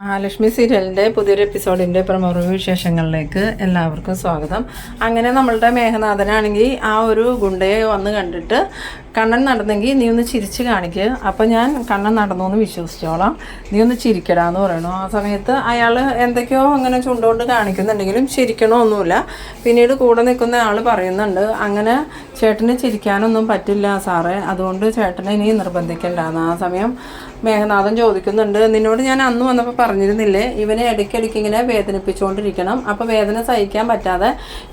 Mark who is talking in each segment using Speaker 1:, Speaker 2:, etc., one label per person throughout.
Speaker 1: മഹാലക്ഷ്മി സീരിയലിന്റെ പുതിയൊരു എപ്പിസോഡിന്റെ പ്രമുഖ വിശേഷങ്ങളിലേക്ക് എല്ലാവർക്കും സ്വാഗതം. അങ്ങനെ നമ്മളുടെ മേഘനാഥനാണെങ്കിൽ ആ ഒരു ഗുണ്ടയെ വന്ന് കണ്ടിട്ട് കണ്ണൻ നടന്നെങ്കിൽ നീ ഒന്ന് ചിരിച്ച് കാണിക്ക്. അപ്പം ഞാൻ കണ്ണൻ നടന്നു എന്ന് വിശ്വസിച്ചോളാം. നീ ഒന്ന് ചിരിക്കടാന്ന് പറയണു. ആ സമയത്ത് അയാൾ എന്തൊക്കെയോ അങ്ങനെ ചുണ്ടുകൊണ്ട് കാണിക്കുന്നുണ്ടെങ്കിലും ചിരിക്കണമൊന്നുമില്ല. പിന്നീട് കൂടെ നിൽക്കുന്ന ആൾ പറയുന്നുണ്ട് അങ്ങനെ ചേട്ടന് ചിരിക്കാനൊന്നും പറ്റില്ല സാറേ. അതുകൊണ്ട് ചേട്ടനെ ഇനി നിർബന്ധിക്കണ്ടെന്ന് ആ സമയം മേഘനാഥൻ ചോദിക്കുന്നുണ്ട് നിന്നോട് ഞാൻ അന്ന് വന്നപ്പോൾ പറഞ്ഞിരുന്നില്ലേ? ഇവനെ ഇടയ്ക്കിടയ്ക്ക് ഇങ്ങനെ വേദനിപ്പിച്ചുകൊണ്ടിരിക്കണം അപ്പോൾ വേദന സഹിക്കാൻ പറ്റാതെ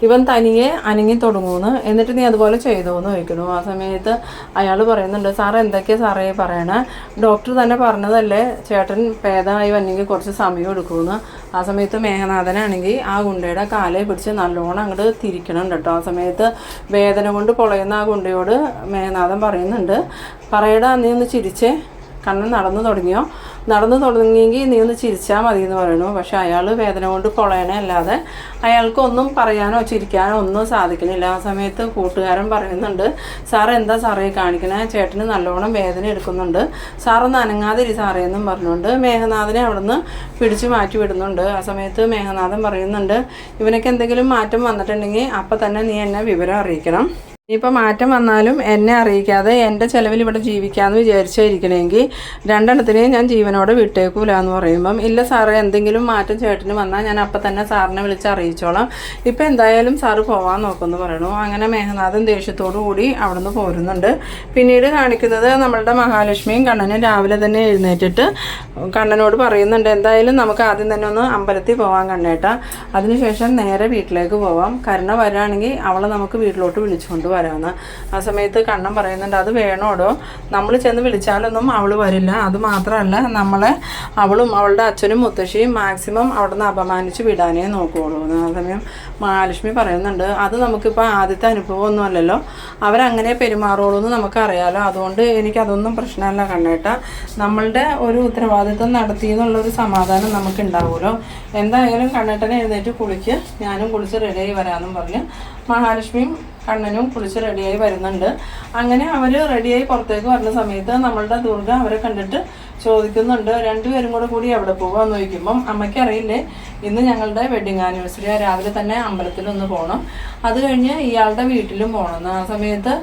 Speaker 1: ഇവൻ തനിയെ അനങ്ങി തുടങ്ങുമെന്ന് എന്നിട്ട് നീ അതുപോലെ ചെയ്തു എന്ന് ചോദിക്കുന്നു. ആ സമയത്ത് അയാൾ പറയുന്നുണ്ട് സാർ എന്തൊക്കെയാണ് സാറേ പറയണേ? ഡോക്ടർ തന്നെ പറഞ്ഞതല്ലേ ചേട്ടൻ ഭേദമായി വന്നെങ്കിൽ കുറച്ച് സമയം എടുക്കുമെന്ന്. ആ സമയത്ത് മേഘനാഥനാണെങ്കിൽ ആ ഗുണ്ടയുടെ കാലെ പിടിച്ച് നല്ലോണം അങ്ങോട്ട് തിരിക്കണം കേട്ടോ. ആ സമയത്ത് വേദന കൊണ്ട് പൊളയുന്ന ആ ഗുണ്ടയോട് മേഘനാഥൻ പറയുന്നുണ്ട് പറയടാ നീ ഒന്ന് ചിരിച്ചേ. കണ്ണൻ നടന്നു തുടങ്ങിയോ? നടന്നു തുടങ്ങിയെങ്കിൽ നീ ഒന്ന് ചിരിച്ചാൽ മതി എന്ന് പറയണു പക്ഷേ അയാൾ വേദന കൊണ്ട് പൊളയണേ അല്ലാതെ അയാൾക്ക് ഒന്നും പറയാനോ ചിരിക്കാനോ ഒന്നും സാധിക്കണില്ല ആ സമയത്ത് കൂട്ടുകാരൻ പറയുന്നുണ്ട് സാർ എന്താ സാറേ കാണിക്കണേ? ചേട്ടന് നല്ലോണം വേദന എടുക്കുന്നുണ്ട്. സാറൊന്ന് അനങ്ങാതിരി സാറേ എന്നും പറഞ്ഞുകൊണ്ട് മേഘനാഥനെ അവിടുന്ന് പിടിച്ചു മാറ്റി വിടുന്നുണ്ട്. ആ സമയത്ത് മേഘനാഥൻ പറയുന്നുണ്ട് ഇവനൊക്കെ എന്തെങ്കിലും മാറ്റം വന്നിട്ടുണ്ടെങ്കിൽ അപ്പം തന്നെ നീ എന്നെ വിവരം അറിയിക്കണം. ഇനിയിപ്പോൾ മാറ്റം വന്നാലും എന്നെ അറിയിക്കാതെ എന്റെ ചിലവിൽ ഇവിടെ ജീവിക്കാമെന്ന് വിചാരിച്ചായിരിക്കണമെങ്കിൽ രണ്ടെണ്ണത്തിനെയും ഞാൻ ജീവനോടെ വിട്ടേക്കൂല എന്ന് പറയുമ്പം ഇല്ല സാറ് എന്തെങ്കിലും മാറ്റം ചേട്ടന് വന്നാൽ ഞാൻ അപ്പം തന്നെ സാറിനെ വിളിച്ച് അറിയിച്ചോളാം. ഇപ്പം എന്തായാലും സാറ് പോവാൻ നോക്കുമെന്ന് പറയണു. അങ്ങനെ മേഘനാഥൻ ദേഷ്യത്തോടു കൂടി അവിടുന്ന് പോരുന്നുണ്ട്. പിന്നീട് കാണിക്കുന്നത് നമ്മളുടെ മഹാലക്ഷ്മിയും കണ്ണനും രാവിലെ തന്നെ എഴുന്നേറ്റിട്ട് കണ്ണനോട് പറയുന്നുണ്ട് എന്തായാലും നമുക്ക് ആദ്യം തന്നെ ഒന്ന് അമ്പലത്തിൽ പോവാൻ കണ്ണേട്ട. അതിനുശേഷം നേരെ വീട്ടിലേക്ക് പോവാം. കരുണ വരാണെങ്കിൽ അവളെ നമുക്ക് വീട്ടിലോട്ട് വിളിച്ചുകൊണ്ട് വരാമെന്ന് ആ സമയത്ത് കണ്ണൻ പറയുന്നുണ്ട് അത് വേണോടോ? നമ്മൾ ചെന്ന് വിളിച്ചാലൊന്നും അവൾ വരില്ല. അത് മാത്രമല്ല നമ്മളെ അവളും അവളുടെ അച്ഛനും മുത്തശ്ശിയും മാക്സിമം അവിടെ നിന്ന് അപമാനിച്ച് വിടാനേ നോക്കുകയുള്ളൂ എന്ന് ആ സമയം മഹാലക്ഷ്മി പറയുന്നുണ്ട് അത് നമുക്കിപ്പോൾ ആദ്യത്തെ അനുഭവമൊന്നും അല്ലല്ലോ അവരങ്ങനെ പെരുമാറുള്ളൂ എന്ന് നമുക്കറിയാലോ. അതുകൊണ്ട് എനിക്കതൊന്നും പ്രശ്നമല്ല കണ്ണേട്ട. നമ്മളുടെ ഒരു ഉത്തരവാദിത്വം നടത്തി എന്നുള്ളൊരു സമാധാനം നമുക്ക് ഉണ്ടാവുമല്ലോ എന്തായാലും കണ്ണേട്ടനെ എഴുന്നേറ്റ് കുളിക്ക്. ഞാനും കുളിച്ച് റെഡിയായി വരാമെന്നും പറഞ്ഞ് മഹാലക്ഷ്മിയും കണ്ണനും കുളിച്ച് റെഡിയായി വരുന്നുണ്ട്. അങ്ങനെ അവർ റെഡിയായി പുറത്തേക്ക് വരുന്ന സമയത്ത് നമ്മളുടെ ദുർഗ അവരെ കണ്ടിട്ട് ചോദിക്കുന്നുണ്ട് രണ്ടുപേരും കൂടെ കൂടി എവിടെ പോകാമെന്ന് ചോദിക്കുമ്പം അമ്മയ്ക്ക് അറിയില്ലേ ഇന്ന് ഞങ്ങളുടെ വെഡിങ് ആനിവേഴ്സറി രാവിലെ തന്നെ അമ്പലത്തിലൊന്ന് പോകണം അത് കഴിഞ്ഞ് ഇയാളുടെ വീട്ടിലും പോകണം ആ സമയത്ത്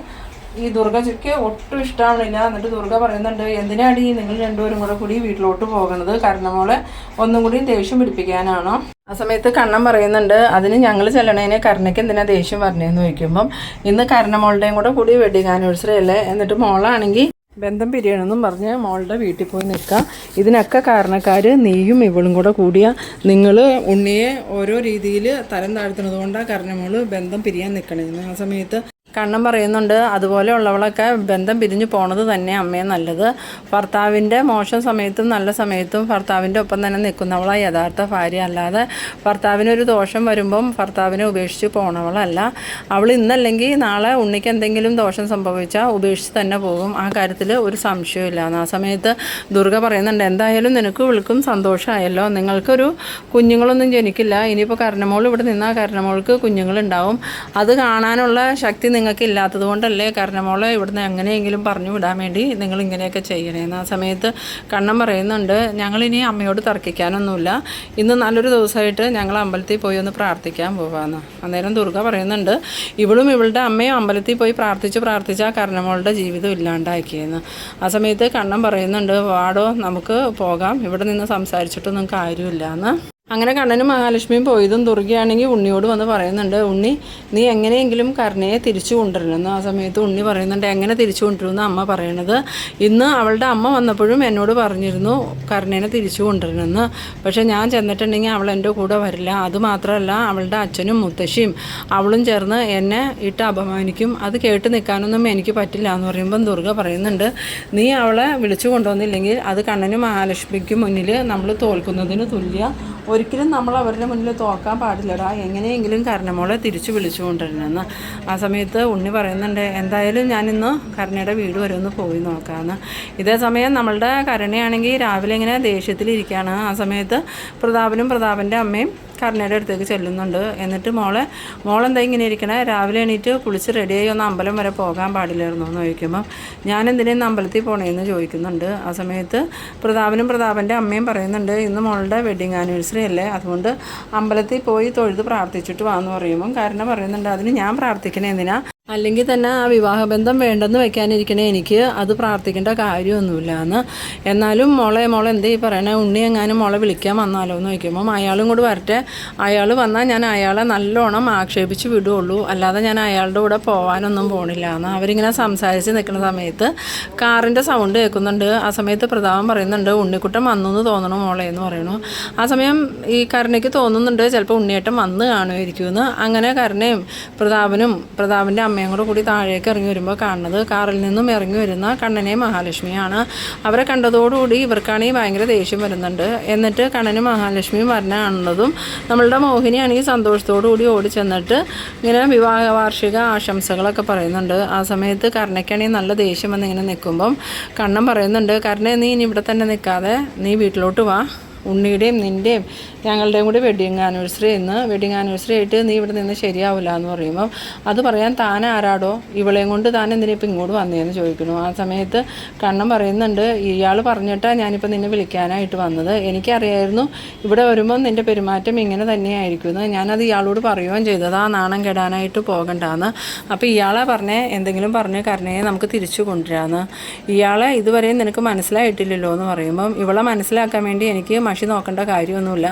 Speaker 1: ഈ ദുർഗയ്ക്ക് ഒട്ടും ഇഷ്ടമാണില്ല എന്നിട്ട് ദുർഗ പറയുന്നുണ്ട് എന്തിനാണ് ഈ നിങ്ങൾ രണ്ടുപേരും കൂടെ കൂടി വീട്ടിലോട്ട് പോകുന്നത്? കാരണം മോളെ ഒന്നും കൂടി ദേഷ്യം പിടിപ്പിക്കാനാണോ. ആ സമയത്ത് കണ്ണൻ പറയുന്നുണ്ട് അതിന് ഞങ്ങൾ ചെല്ലണേനെ കരുണയ്ക്ക് എന്തിനാ ദേഷ്യം പറഞ്ഞതെന്ന് ചോദിക്കുമ്പം ഇന്ന് കരുണമോളുടെയും കൂടെ കൂടി വെഡിങ് ആനിവേഴ്സറി അല്ലേ? എന്നിട്ട് മോളാണെങ്കിൽ ബന്ധം പിരിയണമെന്നും പറഞ്ഞ് മോളുടെ വീട്ടിൽ പോയി നിൽക്കാം. ഇതിനൊക്കെ കാരണക്കാർ നീയും ഇവളും കൂടെ കൂടിയ. നിങ്ങൾ ഉണ്ണിയെ ഓരോ രീതിയിൽ തരം താഴ്ത്തുന്നത് കൊണ്ടാണ് കരുണമോൾ ബന്ധം പിരിയാൻ നിൽക്കണേന്ന് ആ സമയത്ത് കണ്ണൻ പറയുന്നുണ്ട്. അതുപോലെ ഉള്ളവളൊക്കെ ബന്ധം പിരിഞ്ഞു പോണത് തന്നെ അമ്മയെ നല്ലത്. ഭർത്താവിന്റെ മോശം സമയത്തും നല്ല സമയത്തും ഭർത്താവിന്റെ ഒപ്പം തന്നെ നിൽക്കുന്നവളാണ് യഥാർത്ഥ ഭാര്യ. അല്ലാതെ ഭർത്താവിനൊരു ദോഷം വരുമ്പം ഭർത്താവിനെ ഉപേക്ഷിച്ച് പോണവളല്ല. അവൾ ഇന്നല്ലെങ്കിൽ നാളെ ഉണ്ണിക്ക് എന്തെങ്കിലും ദോഷം സംഭവിച്ചാൽ ഉപേക്ഷിച്ച് തന്നെ പോകും. ആ കാര്യത്തിൽ ഒരു സംശയമില്ല ആ സമയത്ത് ദുർഗ പറയുന്നുണ്ട് എന്തായാലും നിനക്ക് വിളിക്കും സന്തോഷമായല്ലോ. നിങ്ങൾക്കൊരു കുഞ്ഞുങ്ങളൊന്നും ജനിക്കില്ല. ഇനിയിപ്പോൾ കരണമോൾ ഇവിടെ നിന്നാൽ കരണമോൾക്ക് കുഞ്ഞുങ്ങളുണ്ടാവും. അത് കാണാനുള്ള ശക്തി നിങ്ങൾക്ക് ഇല്ലാത്തത് കൊണ്ടല്ലേ? കരണമോളെ ഇവിടുന്ന് എങ്ങനെയെങ്കിലും പറഞ്ഞു വിടാൻ വേണ്ടി നിങ്ങൾ ഇങ്ങനെയൊക്കെ ചെയ്യണേന്ന്. ആ സമയത്ത് കണ്ണൻ പറയുന്നുണ്ട് ഞങ്ങളിനി അമ്മയോട് തർക്കിക്കാനൊന്നുമില്ല. ഇന്ന് നല്ലൊരു ദിവസമായിട്ട് ഞങ്ങൾ അമ്പലത്തിൽ പോയി ഒന്ന് പ്രാർത്ഥിക്കാൻ പോവാന്ന്. അന്നേരം ദുർഗ പറയുന്നുണ്ട് ഇവളും ഇവളുടെ അമ്മയും അമ്പലത്തിൽ പോയി പ്രാർത്ഥിച്ച് പ്രാർത്ഥിച്ച് ആ കർണമോളുടെ ജീവിതം ഇല്ലാണ്ടാക്കിയെന്ന്. ആ സമയത്ത് കണ്ണൻ പറയുന്നുണ്ട് വാടോ നമുക്ക് പോകാം. ഇവിടെ നിന്ന് സംസാരിച്ചിട്ടൊന്നും കാര്യമില്ല എന്ന് അങ്ങനെ കണ്ണനും മഹാലക്ഷ്മിയും പോയതും ദുർഗയാണെങ്കിൽ ഉണ്ണിയോട് വന്ന് പറയുന്നുണ്ട് ഉണ്ണി നീ എങ്ങനെയെങ്കിലും കരുണയെ തിരിച്ചു കൊണ്ടുവരണമെന്ന് ആ സമയത്ത് ഉണ്ണി പറയുന്നുണ്ട് എങ്ങനെ തിരിച്ചു കൊണ്ടുവരുമെന്ന് അമ്മ പറയണത് ഇന്ന് അവളുടെ അമ്മ വന്നപ്പോഴും എന്നോട് പറഞ്ഞിരുന്നു കരുണേനെ തിരിച്ചു കൊണ്ടുവരണമെന്ന് പക്ഷേ ഞാൻ ചെന്നിട്ടുണ്ടെങ്കിൽ അവൾ എന്റെ കൂടെ വരില്ല. അതുമാത്രമല്ല അവളുടെ അച്ഛനും മുത്തശ്ശിയും അവളും ചേർന്ന് എന്നെ ഇട്ട് അപമാനിക്കും. അത് കേട്ട് നിൽക്കാനൊന്നും എനിക്ക് പറ്റില്ല എന്ന് പറയുമ്പം ദുർഗ പറയുന്നുണ്ട് നീ അവളെ വിളിച്ചു കൊണ്ടുവന്നില്ലെങ്കിൽ അത് കണ്ണനും മഹാലക്ഷ്മിക്കും മുന്നിൽ നമ്മൾ തോൽക്കുന്നതിന് തുല്യ ഒരിക്കലും നമ്മൾ അവരുടെ മുന്നിൽ തോക്കാൻ പാടില്ലടാ. എങ്ങനെയെങ്കിലും കരണമോളെ തിരിച്ചു വിളിച്ചു കൊണ്ടുവരണമെന്ന് ആ സമയത്ത് ഉണ്ണി പറയുന്നുണ്ട് എന്തായാലും ഞാനിന്ന് കരുണയുടെ വീട് വരെ ഒന്ന് പോയി നോക്കാമെന്ന് ഇതേ സമയം നമ്മളുടെ കരുണയാണെങ്കിൽ രാവിലെ ഇങ്ങനെ ദേഷ്യത്തിലിരിക്കുകയാണ്. ആ സമയത്ത് പ്രതാപനും പ്രതാപന്റെ അമ്മയും കരുണയുടെ അടുത്തേക്ക് ചെല്ലുന്നുണ്ട്. എന്നിട്ട് മോളെ മോളെന്താ ഇങ്ങനെ ഇരിക്കണേ? രാവിലെ എണീറ്റ് കുളിച്ച് റെഡിയായി ഒന്ന് അമ്പലം വരെ പോകാൻ പാടില്ലായിരുന്നു? എന്ന് ചോദിക്കുമ്പം ഞാൻ എന്തിനും അമ്പലത്തിൽ പോണേന്ന് ചോദിക്കുന്നുണ്ട്. ആ സമയത്ത് പ്രതാപനും പ്രതാപന്റെ അമ്മയും പറയുന്നുണ്ട് ഇന്ന് മോളുടെ വെഡിങ് ആനിവേഴ്സറി അല്ലേ? അതുകൊണ്ട് അമ്പലത്തിൽ പോയി തൊഴുത് പ്രാർത്ഥിച്ചിട്ട് വാന്ന് പറയുമ്പം കാരണം പറയുന്നുണ്ട് അതിന് ഞാൻ പ്രാർത്ഥിക്കണേ എന്തിനാ? അല്ലെങ്കിൽ തന്നെ ആ വിവാഹബന്ധം വേണ്ടെന്ന് വെക്കാനിരിക്കണേ എനിക്ക് അത് പ്രാർത്ഥിക്കേണ്ട കാര്യമൊന്നുമില്ല എന്ന്. എന്നാലും മോളെ മോളെ എന്തേ പറയണേ ഉണ്ണി എങ്ങാനും മോളെ വിളിക്കാൻ വന്നാലോ എന്ന് ചോദിക്കുമ്പം അയാളും കൂടി വരട്ടെ. അയാൾ വന്നാൽ ഞാൻ അയാളെ നല്ലോണം ആക്ഷേപിച്ച് വിടുകയുള്ളൂ. അല്ലാതെ ഞാൻ അയാളുടെ കൂടെ പോകാനൊന്നും പോണില്ല എന്ന്. അവരിങ്ങനെ സംസാരിച്ച് നിൽക്കുന്ന സമയത്ത് കാറിന്റെ സൗണ്ട് കേൾക്കുന്നുണ്ട്. ആ സമയത്ത് പ്രതാപം പറയുന്നുണ്ട് ഉണ്ണിക്കുട്ടൻ വന്നു എന്ന് തോന്നണു മോളെ എന്ന് പറയണു ആ സമയം ഈ കരുണയ്ക്ക് തോന്നുന്നുണ്ട് ചിലപ്പോൾ ഉണ്ണിയേട്ടൻ വന്ന് കാണുമായിരിക്കുമെന്ന് അങ്ങനെ കരുണയും പ്രതാപനും പ്രതാപന്റെ അമ്മയും കൂടെ കൂടി താഴേക്ക് ഇറങ്ങി വരുമ്പോൾ കാണുന്നത് കാറിൽ നിന്നും ഇറങ്ങി വരുന്ന കണ്ണനെയും മഹാലക്ഷ്മിയാണ്. അവരെ കണ്ടതോടുകൂടി ഇവർക്കാണെങ്കിൽ ഭയങ്കര ദേഷ്യം വരുന്നുണ്ട്. എന്നിട്ട് കണ്ണനും മഹാലക്ഷ്മിയും വരണ കാണുന്നതും നമ്മളുടെ മോഹിനിയാണെങ്കിൽ സന്തോഷത്തോടു കൂടി ഓടി ചെന്നിട്ട് ഇങ്ങനെ വിവാഹ വാർഷിക ആശംസകളൊക്കെ പറയുന്നുണ്ട്. ആ സമയത്ത് കർണയ്ക്കാണെങ്കിൽ നല്ല ദേഷ്യം വന്ന് ഇങ്ങനെ നിൽക്കുമ്പം കണ്ണൻ പറയുന്നുണ്ട് കർണ നീ ഇനി ഇവിടെ തന്നെ നിൽക്കാതെ നീ വീട്ടിലോട്ട് വാ. ഉണ്ണിയുടെയും നിന്റെയും ഞങ്ങളുടെയും കൂടി വെഡിങ് ആനിവേഴ്സറി ഇന്ന്. വെഡിങ് ആനിവേഴ്സറി ആയിട്ട് നീ ഇവിടെ നിന്ന് ശരിയാവില്ല എന്ന് പറയുമ്പോൾ അത് പറയാൻ താൻ ആരാടോ? ഇവളെയും കൊണ്ട് താൻ എന്തിനാ ഇപ്പം ഇങ്ങോട്ട് വന്നതെന്ന് ചോദിക്കുന്നു. ആ സമയത്ത് കണ്ണൻ പറയുന്നുണ്ട് ഇയാൾ പറഞ്ഞിട്ടാണ് ഞാനിപ്പോൾ നിന്നെ വിളിക്കാനായിട്ട് വന്നത്. എനിക്കറിയായിരുന്നു ഇവിടെ വരുമ്പം നിന്റെ പെരുമാറ്റം ഇങ്ങനെ തന്നെയായിരിക്കുമെന്ന്. ഞാനത് ഇയാളോട് പറയുകയും ചെയ്തത്. ആ നാണം കെടാനായിട്ട് പോകണ്ടാന്ന്. അപ്പോൾ ഇയാളെ പറഞ്ഞേ എന്തെങ്കിലും പറഞ്ഞ് കരുണയെ നമുക്ക് തിരിച്ചു കൊണ്ടുവരാമെന്ന് ഇയാളെ ഇതുവരെയും നിനക്ക് മനസ്സിലായിട്ടില്ലല്ലോ എന്ന് പറയുമ്പം ഇവളെ മനസ്സിലാക്കാൻ വേണ്ടി എനിക്ക് മഷി നോക്കേണ്ട കാര്യമൊന്നുമില്ല.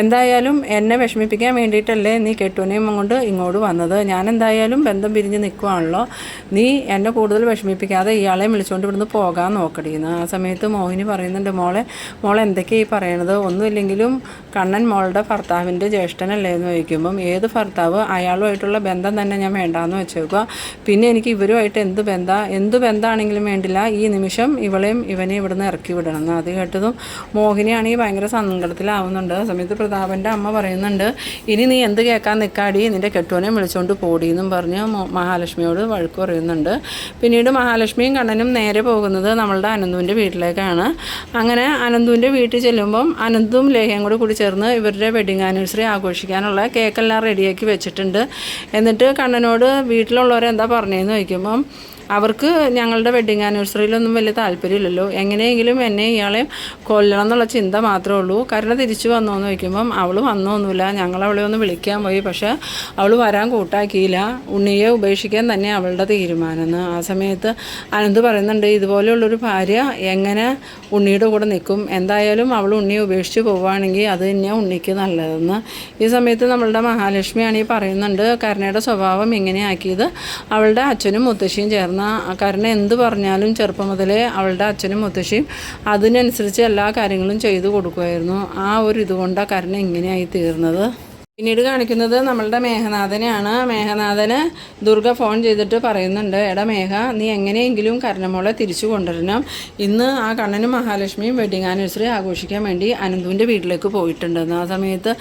Speaker 1: എന്തായാലും എന്നെ വിഷമിപ്പിക്കാൻ വേണ്ടിയിട്ടല്ലേ നീ കെട്ടുവിനെയും കൊണ്ട് ഇങ്ങോട്ട് വന്നത്. ഞാൻ എന്തായാലും ബന്ധം പിരിഞ്ഞ് നിൽക്കുവാണല്ലോ നീ എന്നെ കൂടുതൽ വിഷമിപ്പിക്കാതെ ഇയാളെ വിളിച്ചുകൊണ്ട് ഇവിടുന്ന് പോകാൻ നോക്കടിയെന്ന് ആ സമയത്ത് മോഹിനി പറയുന്നുണ്ട് മോളെ മോളെ എന്തൊക്കെയാണ് ഈ പറയണത്? ഒന്നുമില്ലെങ്കിലും കണ്ണൻ മോളുടെ ഭർത്താവിന്റെ ജ്യേഷ്ഠനല്ലേ എന്ന് ചോദിക്കുമ്പം ഏത് ഭർത്താവ് അയാളുമായിട്ടുള്ള ബന്ധം തന്നെ ഞാൻ വേണ്ടാന്ന് വെച്ചേക്കുക പിന്നെ എനിക്ക് ഇവരുമായിട്ട് എന്ത് ബന്ധ? എന്ത് ബന്ധമാണെങ്കിലും വേണ്ടില്ല. ഈ നിമിഷം ഇവളെയും ഇവനെ ഇവിടുന്ന് ഇറക്കി വിടണം. അത് കേട്ടതും മോഹിനിയാണെങ്കിൽ ഭയങ്കര സങ്കടത്തിലാവുന്നുണ്ട്. ആ സമയത്ത് പ്രതാപന്റെ അമ്മ പറയുന്നുണ്ട് ഇനി നീ എന്ത് കേൾക്കാൻ നിൽക്കാടി നിന്റെ കെട്ടുവനെ വിളിച്ചുകൊണ്ട് പോടി എന്നും പറഞ്ഞ് മഹാലക്ഷ്മിയോട് വഴക്ക് പറയുന്നുണ്ട്. പിന്നീട് മഹാലക്ഷ്മിയും കണ്ണനും നേരെ പോകുന്നത് നമ്മളുടെ അനന്തുവിന്റെ വീട്ടിലേക്കാണ്. അങ്ങനെ അനന്തുവിന്റെ വീട്ടിൽ ചെല്ലുമ്പം അനന്തും ലേഹയും കൂടി കൂടി ചേർന്ന് ഇവരുടെ വെഡിങ് ആനിവേഴ്സറി ആഘോഷിക്കാനുള്ള കേക്കെല്ലാം റെഡിയാക്കി വെച്ചിട്ടുണ്ട്. എന്നിട്ട് കണ്ണനോട് വീട്ടിലുള്ളവരെന്താ പറഞ്ഞതെന്ന് ചോദിക്കുമ്പം അവർക്ക് ഞങ്ങളുടെ വെഡിങ് ആനിവേഴ്സറിയിലൊന്നും വലിയ താല്പര്യമില്ലല്ലോ. എങ്ങനെയെങ്കിലും എന്നെ ഇയാളെ കൊല്ലണം എന്നുള്ള ചിന്ത മാത്രമേ ഉള്ളൂ. കാരണം തിരിച്ചു വന്നോ എന്ന് ചോദിക്കുമ്പം അവൾ വന്നൊന്നുമില്ല. ഞങ്ങൾ അവളെ ഒന്ന് വിളിക്കാൻ പോയി. പക്ഷേ അവൾ വരാൻ കൂട്ടാക്കിയില്ല. ഉണ്ണിയെ ഉപേക്ഷിക്കാൻ തന്നെ അവളുടെ തീരുമാനമെന്ന് ആ സമയത്ത് അനന്ത് പറയുന്നുണ്ട് ഇതുപോലെയുള്ളൊരു ഭാര്യ എങ്ങനെ ഉണ്ണിയുടെ കൂടെ നിൽക്കും? എന്തായാലും അവൾ ഉണ്ണിയെ ഉപേക്ഷിച്ച് പോവുകയാണെങ്കിൽ അത് തന്നെ ഉണ്ണിക്ക് നല്ലതെന്ന്. ഈ സമയത്ത് നമ്മളുടെ മഹാലക്ഷ്മിയാണ് ഈ പറയുന്നുണ്ട് കരുണയുടെ സ്വഭാവം ഇങ്ങനെയാക്കിയത്. അവളുടെ അച്ഛനും മുത്തശ്ശിയും ചേർന്ന കരുണ എന്ത് പറഞ്ഞാലും ചെറുപ്പം മുതലേ അവളുടെ അച്ഛനും മുത്തശ്ശിയും അതിനനുസരിച്ച് എല്ലാ കാര്യങ്ങളും ചെയ്തു കൊടുക്കുമായിരുന്നു. ആ ഒരു ഇതുകൊണ്ടാണ് കരുണ ഇങ്ങനെയായി തീർന്നത്. പിന്നീട് കാണിക്കുന്നത് നമ്മളുടെ മേഘനാഥനെയാണ്. മേഘനാഥന് ദുർഗ ഫോൺ ചെയ്തിട്ട് പറയുന്നുണ്ട് എടാ മേഘ നീ എങ്ങനെയെങ്കിലും കരണമോളെ തിരിച്ചു കൊണ്ടുവരണം. ഇന്ന് ആ കണ്ണനും മഹാലക്ഷ്മിയും വെഡിങ് ആനിവേഴ്സറി ആഘോഷിക്കാൻ വേണ്ടി അനന്തുവിന്റെ വീട്ടിലേക്ക് പോയിട്ടുണ്ടെന്ന് ആ സമയത്ത്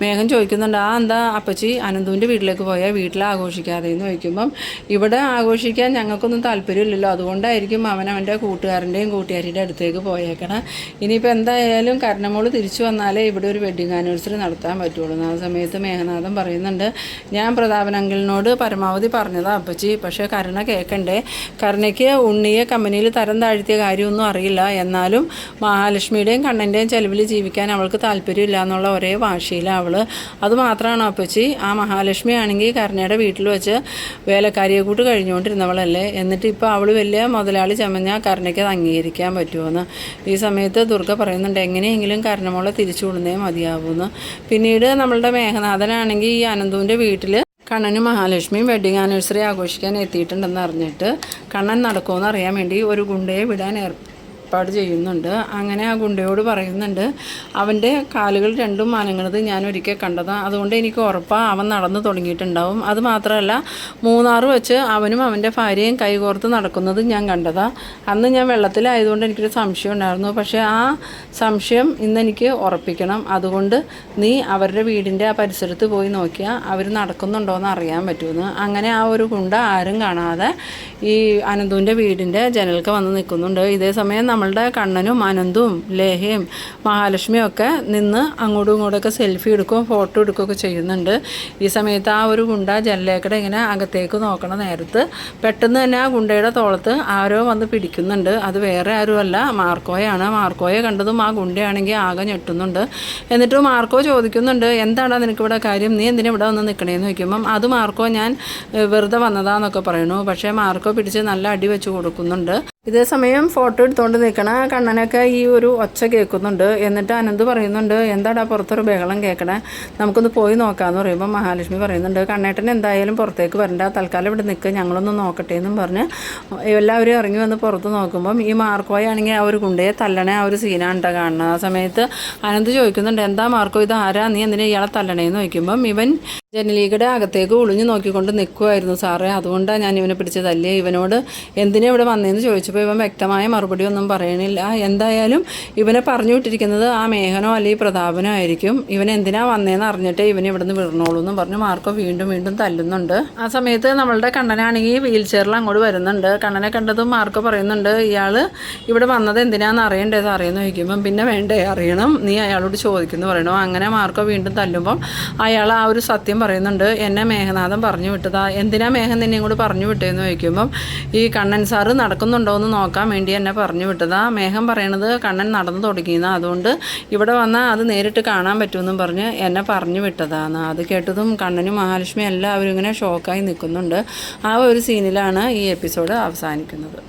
Speaker 1: മേഘൻ ചോദിക്കുന്നുണ്ട് ആ എന്താ അപ്പച്ചി അനന്തുവിന്റെ വീട്ടിലേക്ക് പോയാൽ വീട്ടിൽ ആഘോഷിക്കാതെ? എന്ന് ചോദിക്കുമ്പം ഇവിടെ ആഘോഷിക്കാൻ ഞങ്ങൾക്കൊന്നും താല്പര്യമില്ലല്ലോ. അതുകൊണ്ടായിരിക്കും അവൻ അവന്റെ കൂട്ടുകാരന്റെയും കൂട്ടുകാരിയുടെ അടുത്തേക്ക് പോയേക്കണം. ഇനിയിപ്പോൾ എന്തായാലും കർണമോൾ തിരിച്ചു വന്നാലേ ഇവിടെ ഒരു വെഡിങ് ആനിവേഴ്സറി നടത്താൻ പറ്റുള്ളൂ. ആ സമയത്ത് മേഘനാഥൻ പറയുന്നുണ്ട് ഞാൻ പ്രതാപനങ്കിളിനോട് പരമാവധി പറഞ്ഞതാ അപ്പച്ചി പക്ഷേ കരുണ കേൾക്കണ്ടേ കരുണയ്ക്ക് ഉണ്ണിയെ കമ്പനിയിൽ തരം താഴ്ത്തിയ കാര്യമൊന്നും അറിയില്ല. എന്നാലും മഹാലക്ഷ്മിയുടെയും കണ്ണന്റെയും ചെലവിൽ ജീവിക്കാൻ അവൾക്ക് താല്പര്യമില്ല എന്നുള്ള ഒരേ വാശിയിലാണ് അവൾ അതുമാത്രമാണ് അപ്പച്ചി? ആ മഹാലക്ഷ്മി ആണെങ്കിൽ കരുണയുടെ വീട്ടിൽ വെച്ച് വേലക്കാരിയെ കൂട്ട് കഴിഞ്ഞുകൊണ്ടിരുന്നവളല്ലേ? എന്നിട്ട് ഇപ്പോൾ അവൾ വലിയ മുതലാളി ചമഞ്ഞാൽ കരുണയ്ക്ക് അത് അംഗീകരിക്കാൻ പറ്റുമെന്ന് ഈ സമയത്ത് ദുർഗ പറയുന്നുണ്ട് എങ്ങനെയെങ്കിലും കരുണമോളെ തിരിച്ചു വിടുന്നേ മതിയാവുമെന്ന് പിന്നീട് നമ്മളുടെ മേഘനാഥനാണെങ്കിൽ ഈ അനന്തുവിന്റെ വീട്ടിൽ കണ്ണനും മഹാലക്ഷ്മിയും വെഡിങ് ആനിവേഴ്സറി ആഘോഷിക്കാൻ എത്തിയിട്ടുണ്ടെന്ന് അറിഞ്ഞിട്ട് കണ്ണൻ നടക്കുമെന്ന് അറിയാൻ വേണ്ടി ഒരു ഗുണ്ടയെ വിടാൻ ഏർ ഏർപ്പാട് ചെയ്യുന്നുണ്ട്. അങ്ങനെ ആ ഗുണ്ടയോട് പറയുന്നുണ്ട് അവന്റെ കാലുകൾ രണ്ടും അനങ്ങണത് ഞാൻ ഒരിക്കൽ കണ്ടതാണ് അതുകൊണ്ട് എനിക്ക് ഉറപ്പാണ് അവൻ നടന്നു തുടങ്ങിയിട്ടുണ്ടാവും. അത് മാത്രമല്ല മൂന്നാർ വെച്ച് അവനും അവന്റെ ഭാര്യയും കൈകോർത്ത് നടക്കുന്നത് ഞാൻ കണ്ടതാണ് അന്ന് ഞാൻ വെള്ളത്തിലായതുകൊണ്ട് എനിക്കൊരു സംശയം ഉണ്ടായിരുന്നു. പക്ഷേ ആ സംശയം ഇന്നെനിക്ക് ഉറപ്പിക്കണം. അതുകൊണ്ട് നീ അവരുടെ വീടിന്റെ ആ പരിസരത്ത് പോയി നോക്കിയാൽ അവർ നടക്കുന്നുണ്ടോ എന്ന് അറിയാൻ പറ്റുമെന്ന് അങ്ങനെ ആ ഒരു ഗുണ്ട ആരും കാണാതെ ഈ അനന്തുവിന്റെ വീടിന്റെ ജനൽക്ക് വന്ന് നിൽക്കുന്നുണ്ട്. ഇതേ സമയം നമ്മളുടെ കണ്ണനും അനന്തും ലേഹയും മഹാലക്ഷ്മിയും ഒക്കെ നിന്ന് അങ്ങോട്ടും ഇങ്ങോട്ടൊക്കെ സെൽഫി എടുക്കുകയും ഫോട്ടോ എടുക്കുകയൊക്കെ ചെയ്യുന്നുണ്ട്. ഈ സമയത്ത് ആ ഒരു ഗുണ്ട ജനലേക്കട ഇങ്ങനെ അകത്തേക്ക് നോക്കണ നേരത്ത് പെട്ടെന്ന് തന്നെ ആ ഗുണ്ടയുടെ തോളത്ത് ആരോ വന്ന് പിടിക്കുന്നുണ്ട്. അത് വേറെ ആരുമല്ല മാർക്കോയാണ്. മാർക്കോയെ കണ്ടതും ആ ഗുണ്ടയാണെങ്കിൽ ആകെ ഞെട്ടുന്നുണ്ട്. എന്നിട്ട് മാർക്കോ ചോദിക്കുന്നുണ്ട് എന്താണ് നിനക്കിവിടെ കാര്യം? നീ എന്തിനാ ഇവിടെ വന്ന് നിൽക്കണേന്ന് ചോദിക്കുമ്പം അത് മാർക്കോ ഞാൻ വെറുതെ വന്നതാന്നൊക്കെ പറയണു പക്ഷേ മാർക്കോ പിടിച്ച് നല്ല അടി വെച്ച് കൊടുക്കുന്നുണ്ട്. ഇതേ സമയം ഫോട്ടോ എടുത്തുകൊണ്ട് നിൽക്കണ കണ്ണനൊക്കെ ഈ ഒരു ഒച്ച കേൾക്കുന്നുണ്ട്. എന്നിട്ട് അനന്ത് പറയുന്നുണ്ട് എന്താടാ പുറത്തൊരു ബഹളം കേൾക്കണേ നമുക്കൊന്ന് പോയി നോക്കാമെന്ന് പറയുമ്പോൾ മഹാലക്ഷ്മി പറയുന്നുണ്ട് കണ്ണേട്ടൻ എന്തായാലും പുറത്തേക്ക് വരണ്ട തൽക്കാലം ഇവിടെ നിൽക്കുക ഞങ്ങളൊന്ന് നോക്കട്ടെ എന്നും പറഞ്ഞ് എല്ലാവരും ഇറങ്ങി വന്ന് പുറത്ത് നോക്കുമ്പം ഈ മാർക്കോയാണെങ്കിൽ ആ ഒരു കുണ്ടയെ തല്ലണേ ആ ഒരു സീനാണ് കേട്ടോ കാണുന്നത്. ആ സമയത്ത് അനന്ത് ചോദിക്കുന്നുണ്ട് എന്താ മാർക്കോ ഇത് ആരാ നീ എന്തിനാ ഇയാളെ തല്ലണേന്ന്? ചോദിക്കുമ്പം ഇവൻ ജനലീഗയുടെ അകത്തേക്ക് ഒളിഞ്ഞു നോക്കിക്കൊണ്ട് നിൽക്കുമായിരുന്നു സാറേ. അതുകൊണ്ടാണ് ഞാൻ ഇവനെ പിടിച്ച് ഇവനോട് എന്തിനാ ഇവിടെ വന്നതെന്ന് ചോദിച്ചപ്പോൾ ഇവൻ വ്യക്തമായ മറുപടി ഒന്നും പറയണില്ല. എന്തായാലും ഇവനെ പറഞ്ഞു വിട്ടിരിക്കുന്നത് ആ മേഘനോ അല്ലെങ്കിൽ പ്രതാപനോ ആയിരിക്കും. ഇവൻ എന്തിനാ വന്നതെന്ന് അറിഞ്ഞിട്ടേ ഇവനെ ഇവിടുന്ന് വിടണോളൂ എന്ന് പറഞ്ഞ് മാർക്കോ വീണ്ടും വീണ്ടും തല്ലുന്നുണ്ട്. ആ സമയത്ത് നമ്മളുടെ കണ്ണനാണെങ്കിൽ വീൽ ചെയറിൽ അങ്ങോട്ട് വരുന്നുണ്ട്. കണ്ണനെ കണ്ടതും മാർക്കോ പറയുന്നുണ്ട് ഇയാൾ ഇവിടെ വന്നത് എന്തിനാന്ന് അറിയണ്ടേത് അറിയുന്നു ചോദിക്കുമ്പം പിന്നെ വേണ്ടേ അറിയണം. നീ അയാളോട് ചോദിക്കുന്നു പറയണം? അങ്ങനെ മാർക്കോ വീണ്ടും തല്ലുമ്പം അയാൾ ആ ഒരു സത്യം പറയുന്നുണ്ട് എന്നെ മേഘനാഥൻ പറഞ്ഞു വിട്ടതാ. എന്തിനാ മേഘൻ നിന്നെയും കൂടി പറഞ്ഞു വിട്ടേന്ന് ചോദിക്കുമ്പം ഈ കണ്ണൻ സാറ് നടക്കുന്നുണ്ടോ എന്ന് നോക്കാൻ വേണ്ടി എന്നെ പറഞ്ഞു വിട്ടതാ. മേഘം പറയണത് കണ്ണൻ നടന്നു തുടങ്ങിയതാ അതുകൊണ്ട് ഇവിടെ വന്നാൽ അത് നേരിട്ട് കാണാൻ പറ്റുമെന്നും പറഞ്ഞ് എന്നെ പറഞ്ഞു വിട്ടതാന്ന്. അത് കേട്ടതും കണ്ണനും മഹാലക്ഷ്മി എല്ലാവരും ഇങ്ങനെ ഷോക്കായി നിൽക്കുന്നുണ്ട്. ആ ഒരു സീനിലാണ് ഈ എപ്പിസോഡ് അവസാനിക്കുന്നത്.